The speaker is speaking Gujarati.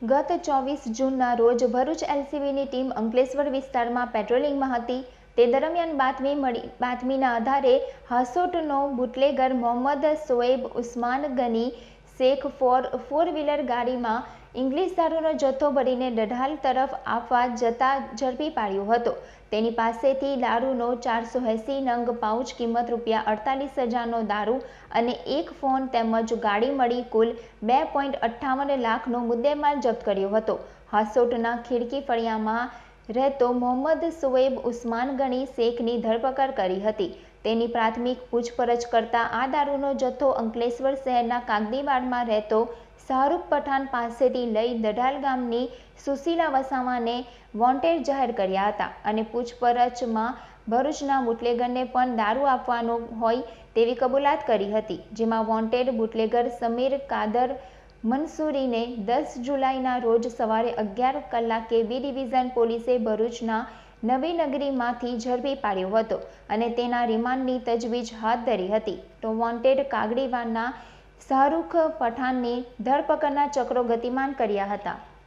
ગત ચોવીસ જૂનના રોજ ભરૂચ એલસીબીની ટીમ અંકલેશ્વર વિસ્તારમાં પેટ્રોલિંગમાં હતી. તે દરમિયાન બાતમી મળી, બાતમીના આધારે હાસોટનો bootlegger Mohammad Shoaib Usman Gani Shaikh four four wheeler ગાડીમાં ઇંગ્લિશ દારૂનો જથ્થો ભરીને ડઢાલ તરફ આપવા જતા ઝડપી પાડ્યો હતો. તેની પાસેથી દારૂનો ચારસો એંસી નંગ પાઉચ કિંમત રૂપિયા અડતાલીસ હજારનો દારૂ અને એક ફોન તેમજ ગાડી મળી કુલ બે પોઈન્ટ અઠ્ઠાવન લાખનો મુદ્દેમાલ જપ્ત કર્યો હતો. હાસોટના ખીડકી ફળિયામાં રહેતો મોહમ્મદ સુએબ ઉસ્માન ગણી શેખની ધરપકડ કરી હતી. તેની પ્રાથમિક પૂછપરછ કરતા આ દારૂનો જથ્થો અંકલેશ્વર શહેરના કાગદીવાડમાં રહેતો શાહરૂખ પઠાણ પાસેથી લઈ દઢાલ ગામની સુશીલા વસાવાને વોન્ટેડ જાહેર કર્યા હતા અને પૂછપરછમાં ભરૂચના બુટલેગરને પણ દારૂ આપવાનો હોય તેવી કબૂલાત કરી હતી, જેમાં વોન્ટેડ બુટલેગર સમીર કાદર મંસૂરીને દસ જુલાઈના રોજ સવારે અગિયાર કલાકે બી ડિવિઝન પોલીસે ભરૂચના નવીનગરીમાંથી ઝડપી પાડ્યો હતો અને તેના રિમાન્ડની તજવીજ હાથ ધરી હતી. તો વોન્ટેડ કાગડીવાના શાહરૂખ પઠાણની ધરપકડના ચક્રો ગતિમાન કર્યા હતા.